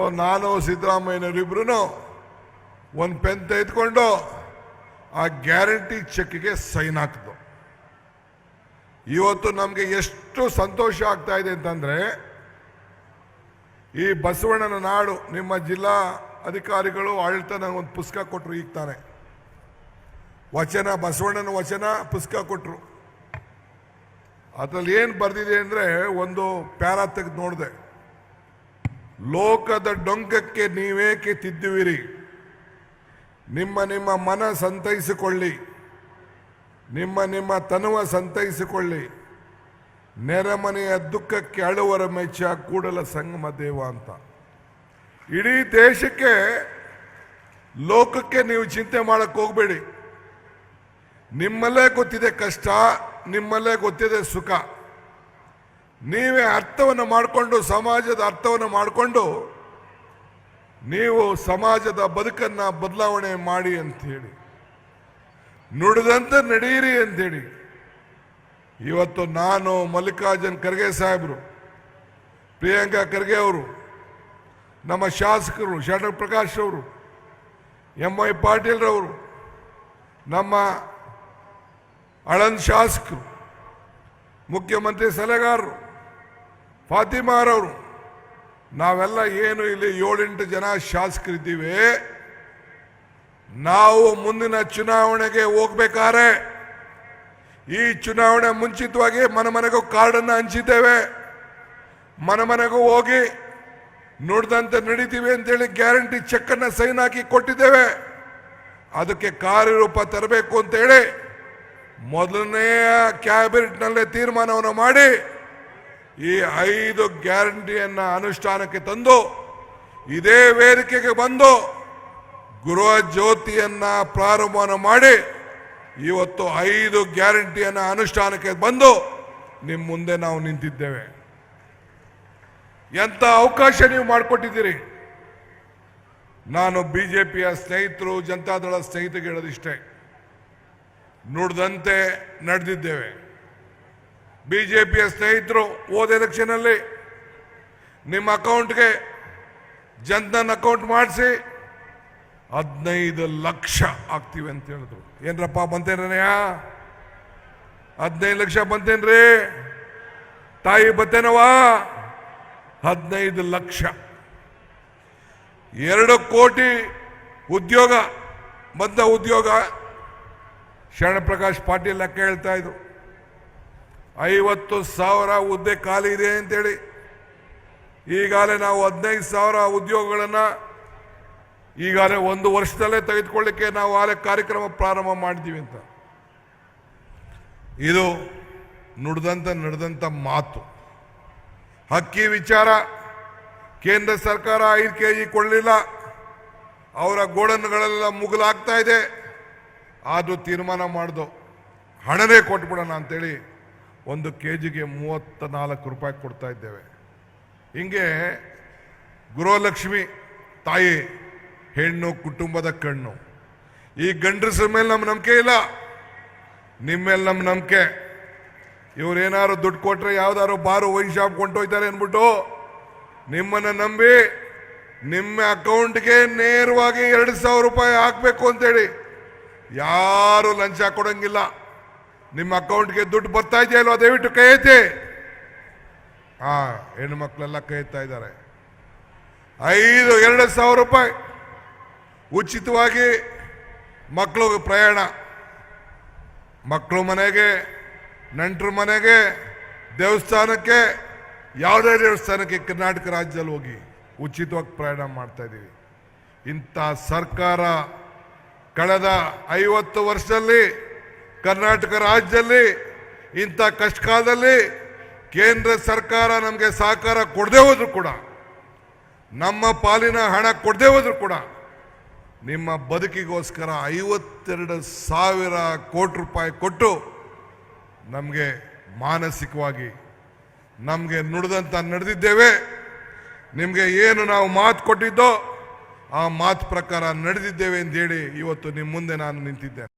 ನಾನು ಸಿದ್ದರಾಮಯ್ಯನವರಿಬ್ರು ಒಂದು ಪೆನ್ ತೆಗೆದುಕೊಂಡು ಆ ಗ್ಯಾರಂಟಿ ಚೆಕ್ಗೆ ಸೈನ್ ಹಾಕಿದ್ದು ಇವತ್ತು ನಮಗೆ ಎಷ್ಟು ಸಂತೋಷ ಆಗ್ತಾ ಇದೆ ಅಂತಂದ್ರೆ ಈ ಬಸವಣ್ಣನ ನಾಡು ನಿಮ್ಮ ಜಿಲ್ಲಾ ಅಧಿಕಾರಿಗಳು ಆಡಳಿತ ಒಂದು ಪುಸ್ತಕ ಕೊಟ್ಟರು ಈಗ ತಾನೆ. ವಚನ, ಬಸವಣ್ಣನ ವಚನ ಪುಸ್ತಕ ಕೊಟ್ಟರು ಅದರಲ್ಲಿ ಏನು ಬರೆದಿದೆ ಅಂದರೆ ಒಂದು ಪ್ಯಾರಾ ತೆಗೆದು ನೋಡಿದೆ. ಲೋಕದ ಡೊಂಕಕ್ಕೆ ನೀವೇಕೆ ತಿದ್ದುವಿರಿ? ನಿಮ್ಮ ನಿಮ್ಮ ಮನ ಸಂತೈಸಿಕೊಳ್ಳಿ. ನಿಮ್ಮ ನಿಮ್ಮ ತನುವ ಸಂತೈಸಿಕೊಳ್ಳಿ. ನೆರೆಮನೆಯ ದುಃಖಕ್ಕೆ ಅಳುವರ ಮೆಚ್ಚ ಕೂಡಲ ಸಂಗಮ ದೇವ ಅಂತ. ಇಡೀ ದೇಶಕ್ಕೆ ಲೋಕಕ್ಕೆ ನೀವು ಚಿಂತೆ ಮಾಡಕ್ಕೆ ಹೋಗಬೇಡಿ. ನಿಮ್ಮಲ್ಲೇ ಗೊತ್ತಿದೆ ಕಷ್ಟ, ನಿಮ್ಮಲ್ಲೇ ಗೊತ್ತಿದೆ ಸುಖ. ನೀವೇ ಅರ್ಥವನ್ನು ಮಾಡಿಕೊಂಡು, ಸಮಾಜದ ಅರ್ಥವನ್ನು ಮಾಡಿಕೊಂಡು, ನೀವು ಸಮಾಜದ ಬದುಕನ್ನ ಬದಲಾವಣೆ ಮಾಡಿ ಅಂತ ಹೇಳಿ ನುಡಿದಂತೆ ನಡೆಯಿರಿ ಅಂತೇಳಿ ಇವತ್ತು ನಾನು ಮಲ್ಲಿಕಾರ್ಜುನ್ ಖರ್ಗೆ ಸಾಹೇಬರು, ಪ್ರಿಯಾಂಕಾ ಖರ್ಗೆ ಅವರು, ನಮ್ಮ ಶಾಸಕರು ಶರಣ ಪ್ರಕಾಶ್ ಅವರು ಎಂ ಐ ಪಾಟೀಲ್ರವರು ನಮ್ಮ ಅಳನ್ ಶಾಸಕರು, ಮುಖ್ಯಮಂತ್ರಿ ಸಲಹೆಗಾರರು ಫಾತಿಮಾರವರು, ನಾವೆಲ್ಲ ಏನು ಇಲ್ಲಿ ಏಳೆಂಟು ಜನ ಶಾಸಕರಿದ್ದೀವಿ, ನಾವು ಮುಂದಿನ ಚುನಾವಣೆಗೆ ಹೋಗ್ಬೇಕಾದ್ರೆ ಈ ಚುನಾವಣೆ ಮುಂಚಿತವಾಗಿ ಮನೆ ಮನೆಗೂ ಕಾರ್ಡನ್ನು ಹಂಚಿದ್ದೇವೆ. ಮನೆ ಮನೆಗೂ ಹೋಗಿ ನೋಡಿದಂತೆ ನಡೀತೀವಿ ಅಂತೇಳಿ ಗ್ಯಾರಂಟಿ ಚೆಕ್ಕನ್ನು ಸೈನ್ ಹಾಕಿ ಕೊಟ್ಟಿದ್ದೇವೆ. ಅದಕ್ಕೆ ಕಾರ್ಯರೂಪ ತರಬೇಕು ಅಂತೇಳಿ ಮೊದಲನೆಯ ಕ್ಯಾಬಿನೆಟ್ನಲ್ಲೇ ತೀರ್ಮಾನವನ್ನು ಮಾಡಿ ಈ ಐದು ಗ್ಯಾರಂಟಿಯನ್ನು ಅನುಷ್ಠಾನಕ್ಕೆ ತಂದು, ಇದೇ ವೇದಿಕೆಗೆ ಬಂದು ಗೃಹ ಜ್ಯೋತಿಯನ್ನು ಪ್ರಾರಂಭವನ್ನು ಮಾಡಿ, ಇವತ್ತು ಐದು ಗ್ಯಾರಂಟಿಯನ್ನು ಅನುಷ್ಠಾನಕ್ಕೆ ಬಂದು ನಿಮ್ಮ ಮುಂದೆ ನಾವು ನಿಂತಿದ್ದೇವೆ. ಎಂಥ ಅವಕಾಶ ನೀವು ಮಾಡಿಕೊಟ್ಟಿದ್ದೀರಿ? ನಾನು ಬಿ ಜೆ ಪಿಯ ಸ್ನೇಹಿತರು, ಜನತಾದಳ ಸ್ನೇಹಿತರಿಗೆ ಹೇಳೋದಿಷ್ಟೇ. ನುಡಿದಂತೆ ನಡೆದಿದ್ದೇವೆ. ಬಿಜೆಪಿಯ ಸ್ನೇಹಿತರು ಹೋದ ಎಲೆಕ್ಷನಲ್ಲಿ ನಿಮ್ಮ ಅಕೌಂಟ್ಗೆ ಜನ್ಧನ್ ಅಕೌಂಟ್ ಮಾಡಿಸಿ ಹದಿನೈದು ಲಕ್ಷ ಆಗ್ತೀವಿ ಅಂತ ಹೇಳಿದ್ರು. ಏನ್ರಪ್ಪ ಬಂತೇನಯ್ಯ ಹದಿನೈದು ಲಕ್ಷ ಬಂತೇನ್ರಿ? ತಾಯಿ ಬತ್ತೇನವಾ ಹದಿನೈದು ಲಕ್ಷ. ಎರಡು ಕೋಟಿ ಉದ್ಯೋಗ, ಬಂದ ಉದ್ಯೋಗ ಶರಣಪ್ರಕಾಶ್ ಪಾಟೀಲ್ ಲೆಕ್ಕ ಹೇಳ್ತಾ ಇದ್ರು? ಐವತ್ತು ಸಾವಿರ ಹುದ್ದೆ ಖಾಲಿ ಇದೆ ಅಂತೇಳಿ. ಈಗಾಗಲೇ ನಾವು ಹದಿನೈದು ಸಾವಿರ ಉದ್ಯೋಗಗಳನ್ನು ಈಗಾಗಲೇ ಒಂದು ವರ್ಷದಲ್ಲೇ ತೆಗೆದುಕೊಳ್ಳಿಕ್ಕೆ ನಾವು ಆಲೆ ಕಾರ್ಯಕ್ರಮ ಪ್ರಾರಂಭ ಮಾಡಿದ್ದೀವಿ ಅಂತ. ಇದು ನುಡಿದಂತ ನಡೆದಂಥ ಮಾತು. ಅಕ್ಕಿ ವಿಚಾರ ಕೇಂದ್ರ ಸರ್ಕಾರ ಐದು ಕೆ ಜಿ ಕೊಡಲಿಲ್ಲ. ಅವರ ಗೋಡನ್ಗಳೆಲ್ಲ ಮುಗಿಲಾಗ್ತಾ ಇದೆ. ಅದು ತೀರ್ಮಾನ ಮಾಡ್ದು ಹಣನೇ ಕೊಟ್ಬಿಡೋಣ ಅಂತೇಳಿ ಒಂದು ಕೆ ಜಿಗೆ ಮೂವತ್ತ ನಾಲ್ಕು ರೂಪಾಯಿ ಕೊಡ್ತಾ ಇದ್ದೇವೆ. ಹಿಂಗೆ ಗೃಹಲಕ್ಷ್ಮಿ ತಾಯಿ, ಹೆಣ್ಣು, ಕುಟುಂಬದ ಕಣ್ಣು. ಈ ಗಂಡಸರ ಮೇಲೆ ನಮ್ಮ ನಂಬಿಕೆ ಇಲ್ಲ. ನಿಮ್ಮ ಮೇಲೆ ನಮ್ಮ ನಂಬಿಕೆ. ಇವ್ರೇನಾದ್ರು ದುಡ್ಡು ಕೊಟ್ಟರೆ ಯಾವ್ದಾದ್ರು ಬಾರು ವೈನ್ ಶಾಪ್ ಕೊಂಡೋಯ್ತಾರೆ ಅಂದ್ಬಿಟ್ಟು ನಿಮ್ಮನ್ನು ನಂಬಿ ನಿಮ್ಮ ಅಕೌಂಟ್ಗೆ ನೇರವಾಗಿ ಎರಡು ಸಾವಿರ ರೂಪಾಯಿ ಹಾಕಬೇಕು ಅಂತೇಳಿ. ಯಾರು ಲಂಚ ಕೊಡಂಗಿಲ್ಲ. ನಿಮ್ಮ ಅಕೌಂಟ್ಗೆ ದುಡ್ಡು ಬರ್ತಾ ಇದೆಯಾ ಇಲ್ವಾ? ದಯವಿಟ್ಟು ಕೈ ಆ ಹಾ ಹೆಣ್ಣು ಮಕ್ಕಳೆಲ್ಲ ಕೈತಾ ಇದ್ದಾರೆ. ಐದು, ಎರಡು ಸಾವಿರ ರೂಪಾಯಿ ಉಚಿತವಾಗಿ ಮಕ್ಕಳು ಪ್ರಯಾಣ. ಮಕ್ಕಳು ಮನೆಗೆ, ನೆಂಟರು ಮನೆಗೆ, ದೇವಸ್ಥಾನಕ್ಕೆ, ಯಾವುದೇ ದೇವಸ್ಥಾನಕ್ಕೆ, ಕರ್ನಾಟಕ ರಾಜ್ಯದಲ್ಲಿ ಹೋಗಿ ಉಚಿತವಾಗಿ ಪ್ರಯಾಣ ಮಾಡ್ತಾ ಇದ್ದೀವಿ. ಇಂಥ ಸರ್ಕಾರ ಕಳೆದ ಐವತ್ತು ವರ್ಷದಲ್ಲಿ ಕರ್ನಾಟಕ ರಾಜ್ಯದಲ್ಲಿ, ಇಂಥ ಕಷ್ಟಕಾಲದಲ್ಲಿ ಕೇಂದ್ರ ಸರ್ಕಾರ ನಮಗೆ ಸಹಕಾರ ಕೊಡದೇ ಹೋದ್ರು ಕೂಡ, ನಮ್ಮ ಪಾಲಿನ ಹಣ ಕೊಡದೆ ಹೋದ್ರು ಕೂಡ, ನಿಮ್ಮ ಬದುಕಿಗೋಸ್ಕರ ಐವತ್ತೆರಡು ಸಾವಿರ ಕೋಟಿ ರೂಪಾಯಿ ಕೊಟ್ಟು ನಮಗೆ ಮಾನಸಿಕವಾಗಿ ನಮಗೆ ನುಡಿದಂತ ನಡೆದಿದ್ದೇವೆ. ನಿಮಗೆ ಏನು ನಾವು ಮಾತು ಕೊಟ್ಟಿದ್ದೋ ಆ ಮಾತು ಪ್ರಕಾರ ನಡೆದಿದ್ದೇವೆ ಅಂತ ಹೇಳಿ ಇವತ್ತು ನಿಮ್ಮ ಮುಂದೆ ನಾನು ನಿಂತಿದ್ದೇನೆ.